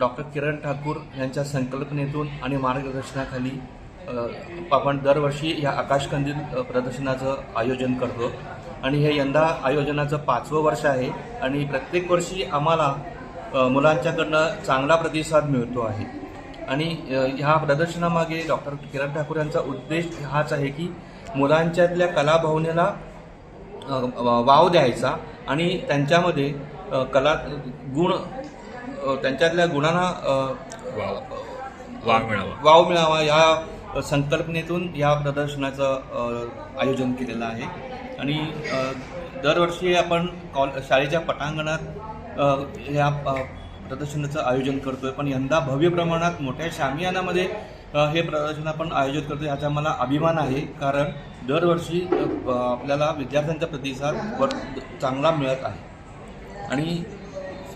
Doctor किरण ठाकूर यांच्या संकल्पनेतून आणि मार्गदर्शनाखाली आपण दरवर्षी या आकाशकंदील प्रदर्शनाचं आयोजन करतो. आणि हे यंदा आयोजनाचं पाचवं वर्ष आहे आणि प्रत्येक वर्षी आम्हाला मुलांच्याकडनं चांगला प्रतिसाद मिळतो आहे. आणि ह्या प्रदर्शनामागे डॉक्टर किरण ठाकूर यांचा उद्देश हाच आहे की मुलांच्यातल्या कलाभावनेला वाव द्यायचा आणि त्यांच्यामध्ये कला गुण त्यांच्यातल्या गुणांना वाव. मिळावा. वाव मिळावा या संकल्पनेतून या प्रदर्शनाचं आयोजन केलेलं आहे. आणि दरवर्षी आपण कॉल शाळेच्या पटांगणात या प्रदर्शनाचं आयोजन करतोय. पण यंदा भव्य प्रमाणात मोठ्या शामियानामध्ये हे प्रदर्शन आपण आयोजित करतो याचा मला अभिमान आहे. कारण दरवर्षी आपल्याला विद्यार्थ्यांचा प्रतिसाद वर चांगला मिळत आहे. आणि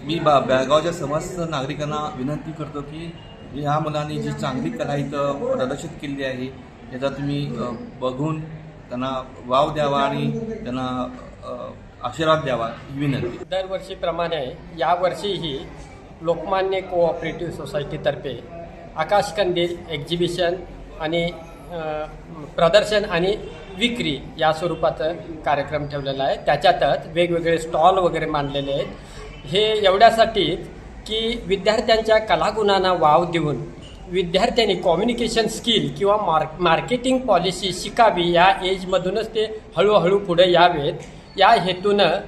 मी बा बेळगावच्या समस्त नागरिकांना विनंती करतो की ह्या मुलांनी जी चांगली कला इथं प्रदर्शित केली आहे याचा तुम्ही बघून त्यांना वाव द्यावा आणि त्यांना आशीर्वाद द्यावा ही विनंती. दरवर्षीप्रमाणे यावर्षीही लोकमान्य कोऑपरेटिव्ह सोसायटीतर्फे आकाशकंदील एक्झिबिशन आणि प्रदर्शन आणि विक्री या स्वरूपाचं कार्यक्रम ठेवलेला आहे. त्याच्यातच वेगवेगळे स्टॉल वगैरे मांडलेले आहेत. हे एवढ्यासाठी की विद्यार्थ्यांच्या कलागुणांना वाव देऊन विद्यार्थ्यांनी कॉम्युनिकेशन स्किल किंवा मार्क मार्केटिंग पॉलिसी शिकावी या एजमधूनच ते हळूहळू पुढे यावेत. या हेतूनं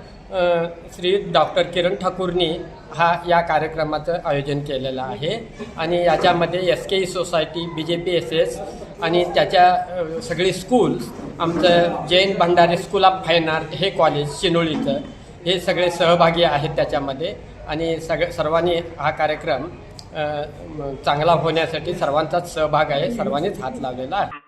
श्री डॉक्टर किरण ठाकूरनी हा या कार्यक्रमाचं आयोजन केलेलं आहे. आणि याच्यामध्ये S K E society B J P S S आणि त्याच्या सगळी स्कूल्स आमचं Jain Bhandare school of fine art हे कॉलेज शिनोळीचं. हे सगळे सहभागी आहेत त्याच्यामध्ये. आणि सगळे सर्वांनी हा कार्यक्रम चांगला होण्यासाठी सर्वांचाच सहभाग आहे. सर्वांनीच हात लावलेला आहे.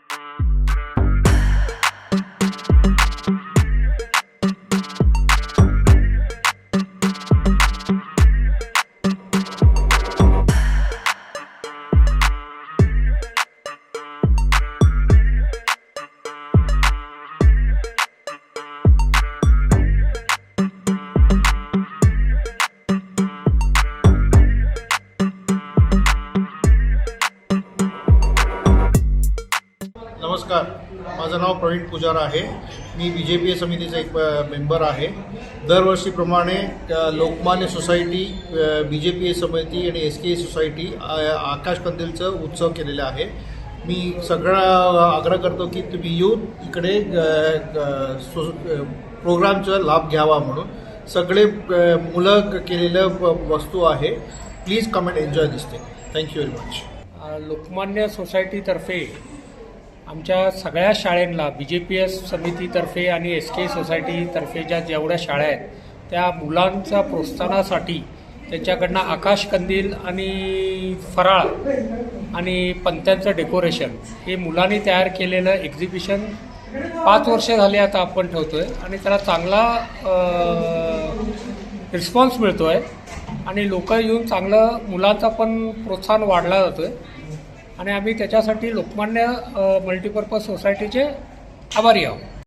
नमस्कार. माझं नाव प्रवीण पुजारा आहे. मी बी जे पी समितीचा एक मेंबर आहे. दरवर्षीप्रमाणे Lokmanya society B J P A समिती आणि एस के सोसायटी आकाश कंदीलचं उत्सव केलेला आहे. मी सगळा आग्रह करतो की तुम्ही येऊन इकडे सो प्रोग्रामचा लाभ घ्यावा म्हणून. सगळे मुलं केलेलं वस्तू आहे. प्लीज कमेंट एन्जॉय दिसते thank you very much Lokmanya सोसायटीतर्फे आमच्या सगळ्या शाळेंना बी जे पी एस समितीतर्फे आणि एस के सोसायटीतर्फे ज्या जेवढ्या शाळा आहेत त्या मुलांच्या प्रोत्साहनासाठी त्यांच्याकडनं आकाश कंदील आणि फराळ आणि पंत्यांचं डेकोरेशन हे मुलांनी तयार केलेलं एक्झिबिशन पाच वर्ष झाली आता आपण ठेवतो आहे आणि त्याला चांगला रिस्पॉन्स मिळतो आहे आणि लोक येऊन चांगलं मुलांचा पण प्रोत्साहन वाढला जातो आहे आणि आम्ही त्याच्यासाठी लोकमान्य मल्टीपर्पज सोसायटीचे आभारी आहोत.